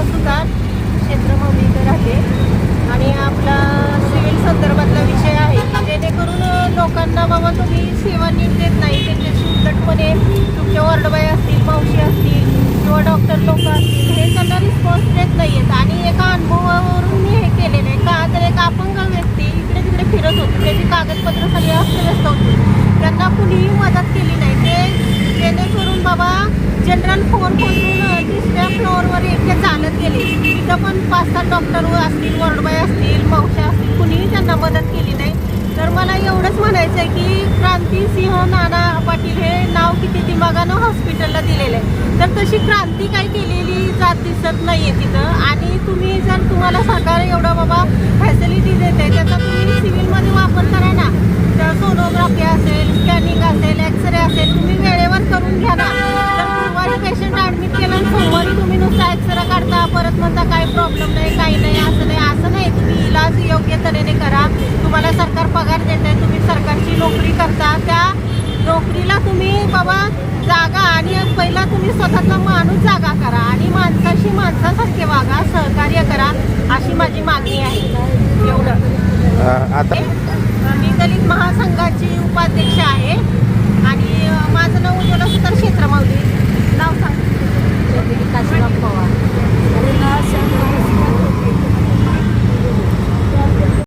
आपलं सुधार क्षेत्रभूमी इथं राहते. आणि आपला सिव्हिल संदर्भातला विषय आहे जेणेकरून लोकांना बाबा तुम्ही सेवा नीट देत नाही त्यांच्याशी उलटपणे तुमच्या वॉर्डबाई असतील मावशी असतील किंवा डॉक्टर लोक असतील हे त्यांना रिस्पॉन्स देत नाही आहेत आणि एका अनुभवावरून मी हे केलेलं आहे का तर एक अपंग व्यक्ती इकडे तिकडे फिरत होती. त्याची कागदपत्र सगळी अस्तव्यस्त होती. त्यांना कुणीही मदत केली नाही. ते जेणेकरून बाबा जनरल फोन फोन दुसऱ्या फ्लोअरवर मदत केली. तिथं पण पाच सात डॉक्टर असतील वॉर्डबाय असतील मावशा असतील कुणीही त्यांना मदत केली नाही. तर मला एवढंच म्हणायचं आहे की क्रांती सिंह नाना पाटील हे नाव किती दिमागानं हॉस्पिटलला दिलेलं आहे. तर तशी क्रांती काही केलेली जात दिसत नाही आहे तिथं. आणि तुम्ही जर तुम्हाला सरकार एवढं बाबा फॅसिलिटी देते त्याचा तुम्ही सिव्हिलमध्ये वापर करा ना प्रॉब्लेम नाही काही नाही असं नाही असं नाही. तुम्ही इलाज योग्य तऱ्हेने करा. तुम्हाला सरकार पगार देते तुम्ही सरकारची नोकरी करता. त्या नोकरीला तुम्ही बाबा जागा आणि पहिला तुम्ही स्वतःचा माणूस जागा करा आणि माणसाशी माणसासारखे वागा सहकार्य करा अशी माझी मागणी आहे. एवढं. आता मी दलित महासंघाची उपाध्यक्ष आहे.